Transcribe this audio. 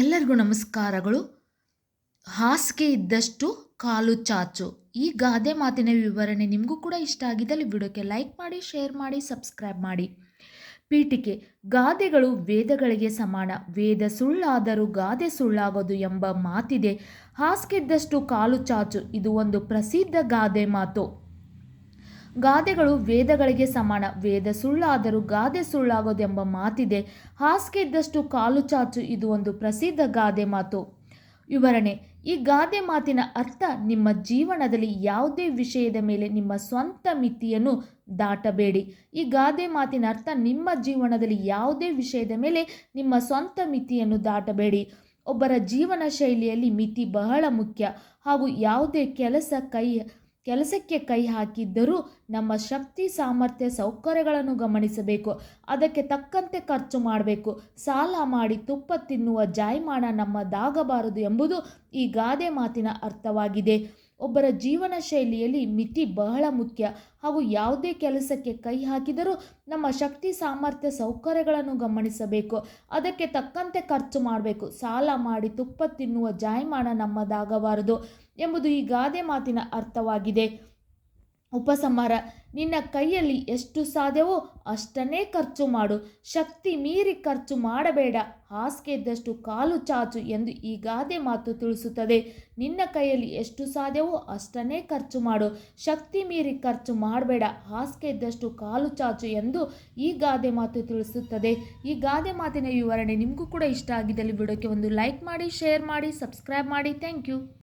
ಎಲ್ಲರಿಗೂ ನಮಸ್ಕಾರಗಳು. ಹಾಸಿಗೆ ಇದ್ದಷ್ಟು ಕಾಲು ಚಾಚು. ಈ ಗಾದೆ ಮಾತಿನ ವಿವರಣೆ ನಿಮಗೂ ಕೂಡ ಇಷ್ಟ ಆಗಿದ್ದಲ್ಲಿ ವಿಡಿಯೋಕ್ಕೆ ಲೈಕ್ ಮಾಡಿ, ಶೇರ್ ಮಾಡಿ, ಸಬ್ಸ್ಕ್ರೈಬ್ ಮಾಡಿ. ಪೀಠಿಕೆ, ಗಾದೆಗಳು ವೇದಗಳಿಗೆ ಸಮಾನ. ವೇದ ಸುಳ್ಳಾದರೂ ಗಾದೆ ಸುಳ್ಳಾಗೋದು ಎಂಬ ಮಾತಿದೆ. ಹಾಸಿಗೆ ಇದ್ದಷ್ಟು ಕಾಲು ಚಾಚು. ಇದು ಒಂದು ಪ್ರಸಿದ್ಧ ಗಾದೆ ಮಾತು. ಗಾದೆಗಳು ವೇದಗಳಿಗೆ ಸಮಾನ. ವೇದ ಸುಳ್ಳಾದರೂ ಗಾದೆ ಸುಳ್ಳಾಗೋದೆಂಬ ಮಾತಿದೆ. ಹಾಸಿಗೆ ಇದ್ದಷ್ಟು ಕಾಲು ಚಾಚು, ಇದು ಒಂದು ಪ್ರಸಿದ್ಧ ಗಾದೆ ಮಾತು. ವಿವರಣೆ, ಈ ಗಾದೆ ಮಾತಿನ ಅರ್ಥ ನಿಮ್ಮ ಜೀವನದಲ್ಲಿ ಯಾವುದೇ ವಿಷಯದ ಮೇಲೆ ನಿಮ್ಮ ಸ್ವಂತ ಮಿತಿಯನ್ನು ದಾಟಬೇಡಿ. ಈ ಗಾದೆ ಮಾತಿನ ಅರ್ಥ ನಿಮ್ಮ ಜೀವನದಲ್ಲಿ ಯಾವುದೇ ವಿಷಯದ ಮೇಲೆ ನಿಮ್ಮ ಸ್ವಂತ ಮಿತಿಯನ್ನು ದಾಟಬೇಡಿ. ಒಬ್ಬರ ಜೀವನ ಶೈಲಿಯಲ್ಲಿ ಮಿತಿ ಬಹಳ ಮುಖ್ಯ. ಹಾಗೂ ಯಾವುದೇ ಕೆಲಸ ಕೈ ಕೆಲಸಕ್ಕೆ ಕೈ ಹಾಕಿದ್ದರೂ ನಮ್ಮ ಶಕ್ತಿ, ಸಾಮರ್ಥ್ಯ, ಸೌಕರ್ಯಗಳನ್ನು ಗಮನಿಸಬೇಕು. ಅದಕ್ಕೆ ತಕ್ಕಂತೆ ಖರ್ಚು ಮಾಡಬೇಕು. ಸಾಲ ಮಾಡಿ ತುಪ್ಪ ತಿನ್ನುವ ಜಾಯಮಾನ ನಮ್ಮದಾಗಬಾರದು ಎಂಬುದು ಈ ಗಾದೆ ಮಾತಿನ ಅರ್ಥವಾಗಿದೆ. ಒಬ್ಬರ ಜೀವನ ಶೈಲಿಯಲ್ಲಿ ಮಿತಿ ಬಹಳ ಮುಖ್ಯ. ಹಾಗೂ ಯಾವುದೇ ಕೆಲಸಕ್ಕೆ ಕೈ ಹಾಕಿದರೂ ನಮ್ಮ ಶಕ್ತಿ, ಸಾಮರ್ಥ್ಯ, ಸೌಕರ್ಯಗಳನ್ನು ಗಮನಿಸಬೇಕು. ಅದಕ್ಕೆ ತಕ್ಕಂತೆ ಖರ್ಚು ಮಾಡಬೇಕು. ಸಾಲ ಮಾಡಿ ತುಪ್ಪ ತಿನ್ನುವ ಜಾಯಮಾನ ನಮ್ಮದಾಗಬಾರದು ಎಂಬುದು ಈ ಗಾದೆ ಮಾತಿನ ಅರ್ಥವಾಗಿದೆ. ಉಪಸಂಹಾರ. ನಿನ್ನ ಕೈಯಲ್ಲಿ ಎಷ್ಟು ಸಾಧ್ಯವೋ ಅಷ್ಟನ್ನೇ ಖರ್ಚು ಮಾಡು. ಶಕ್ತಿ ಮೀರಿ ಖರ್ಚು ಮಾಡಬೇಡ. ಹಾಸಿಗೆ ಇದ್ದಷ್ಟು ಕಾಲು ಚಾಚು ಎಂದು ಈ ಗಾದೆ ಮಾತು ತಿಳಿಸುತ್ತದೆ. ನಿನ್ನ ಕೈಯಲ್ಲಿ ಎಷ್ಟು ಸಾಧ್ಯವೋ ಅಷ್ಟನ್ನೇ ಖರ್ಚು ಮಾಡು. ಶಕ್ತಿ ಮೀರಿ ಖರ್ಚು ಮಾಡಬೇಡ. ಹಾಸಿಗೆ ಇದ್ದಷ್ಟು ಕಾಲು ಚಾಚು ಎಂದು ಈ ಗಾದೆ ಮಾತು ತಿಳಿಸುತ್ತದೆ. ಈ ಗಾದೆ ಮಾತಿನ ವಿವರಣೆ ನಿಮಗೂ ಕೂಡ ಇಷ್ಟ ಆಗಿದ್ದಲ್ಲಿ ವಿಡಿಯೋಕ್ಕೆ ಒಂದು ಲೈಕ್ ಮಾಡಿ, ಶೇರ್ ಮಾಡಿ, ಸಬ್ಸ್ಕ್ರೈಬ್ ಮಾಡಿ. Thank you.